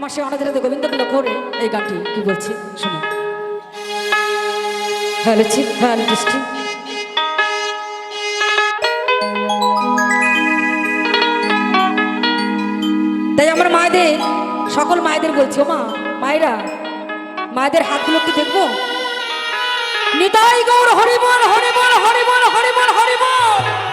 আমার সে অনাথ গোবিন্দগুলো করে এই গানটি কি বলছি? শুনো তাই আমার মায়েদের, সকল মায়েদের বলছি ও মা মায়েরা, মায়েদের হাতগুলো কি দেখব। নিতাই গৌর, হরিবল হরিবল হরিবল হরিবল হরিবল।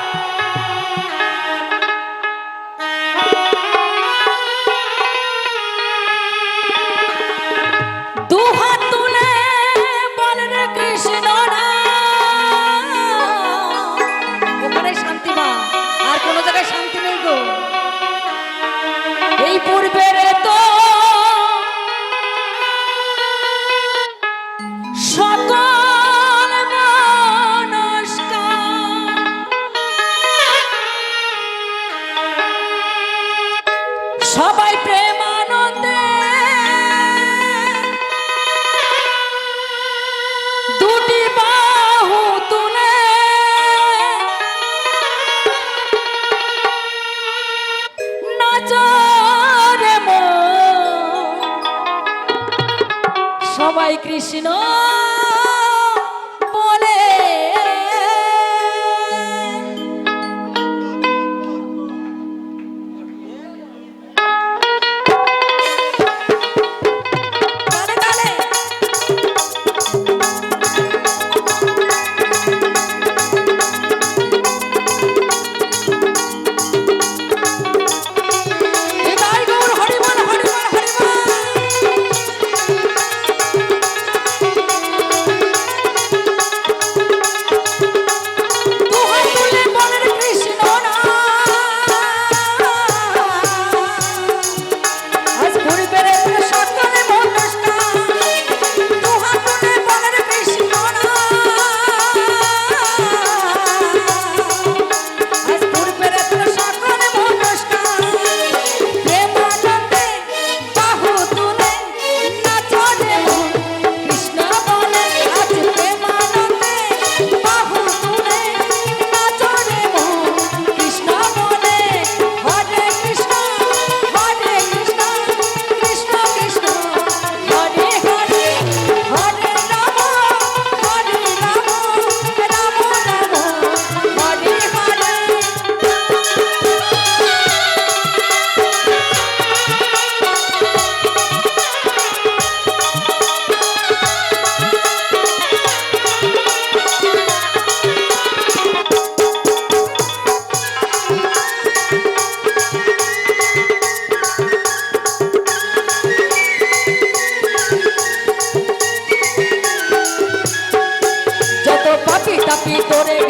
সবাই কৃষ্ণ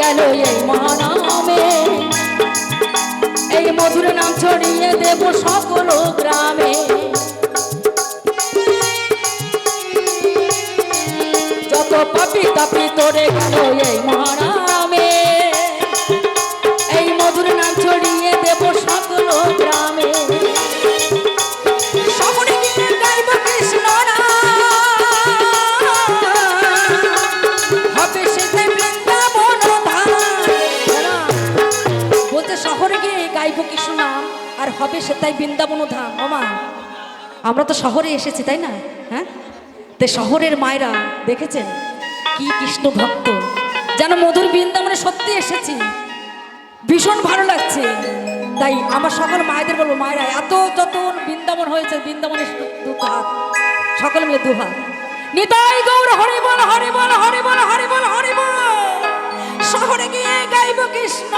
গেল এই মহানামে এই মধুর নাম ছড়িয়ে দেব সকল গ্রামে। যত পাপি তাপি তোরে গেল এই মহানামে হবে সেটাই বৃন্দাবন ধাম ওমা আমরা তো শহরে এসেছি, তাই না? হ্যাঁ? তো শহরের মায়েরা দেখেছেন কি কৃষ্ণ ভক্ত। যেন মধুর বৃন্দাবনে সত্যি এসেছি। ভীষণ ভালো লাগছে। তাই আমার সকল মায়েদের বলব, মায়েরা, এত যত বৃন্দাবন হয়েছে বৃন্দাবনের দু হাত সকল মিলে দু হাত। নিতাই গৌর, হরি বল হরি বল হরি বল হরি বল হরি বল। শহরে গিয়ে গাইব কৃষ্ণ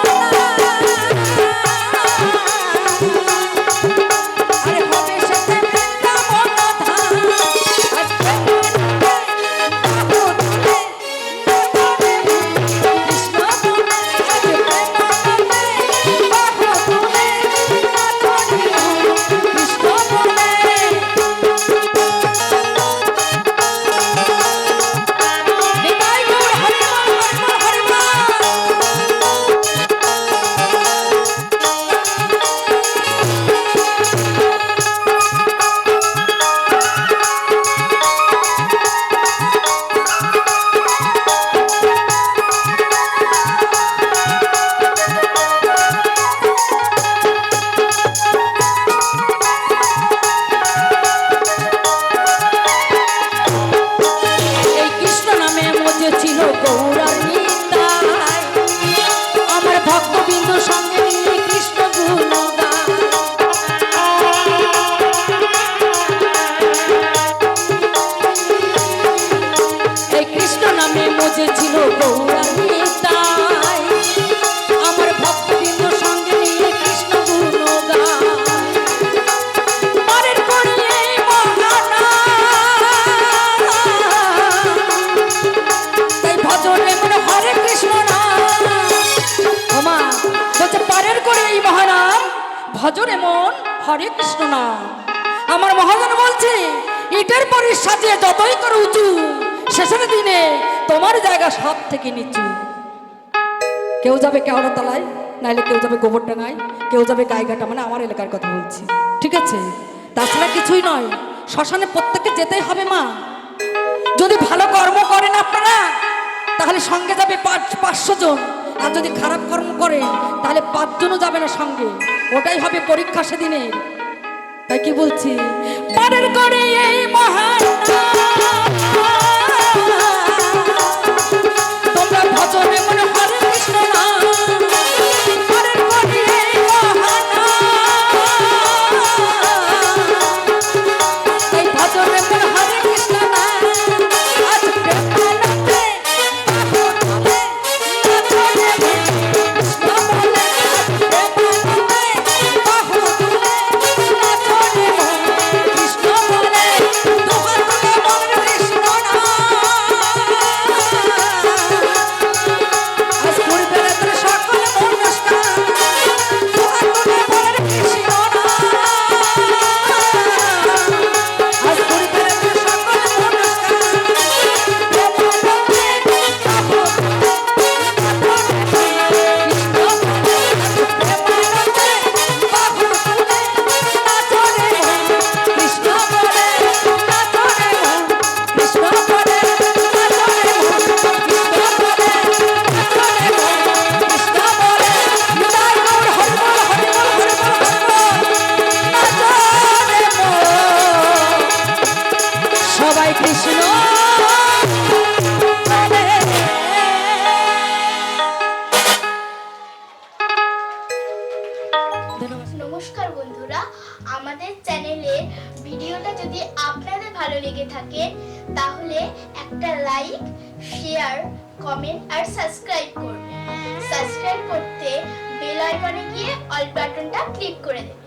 ভজরে মন, হরে কৃষ্ণ নাম। আমার মহাজন বলছে, ইটের পরে সাজিয়ে যতই করে উঁচু, শেষের দিনে তোমার জায়গা সব থেকে নিচু। কেউ যাবে কেওড়া তলায়, নাইলে কেউ যাবে গোবরডাঙ্গায় কেউ যাবে গাইঘাটা মানে আমার এলাকার কথা বলছি। ঠিক আছে? তাছাড়া কিছুই নয়, শ্মশানে প্রত্যেককে যেতেই হবে মা। যদি ভালো কর্ম করেন আপনারা, তাহলে সঙ্গে যাবে পাঁচ পাঁচশো জন। আর যদি খারাপ কর্ম করে, তাহলে পাঁচজনও যাবে না সঙ্গে। ওটাই হবে পরীক্ষা সেদিনে তাই কি বলছি? পরের করে সবাই কৃষ্ণ। নমস্কার বন্ধুরা, আমাদের চ্যানেলের ভিডিওটা যদি আপনাদের ভালো লেগে থাকে, তাহলে একটা লাইক, শেয়ার, কমেন্ট আর সাবস্ক্রাইব করবেন সাবস্ক্রাইব করতে বেল আইকনে গিয়ে অল বাটনটা ক্লিক করে দেবেন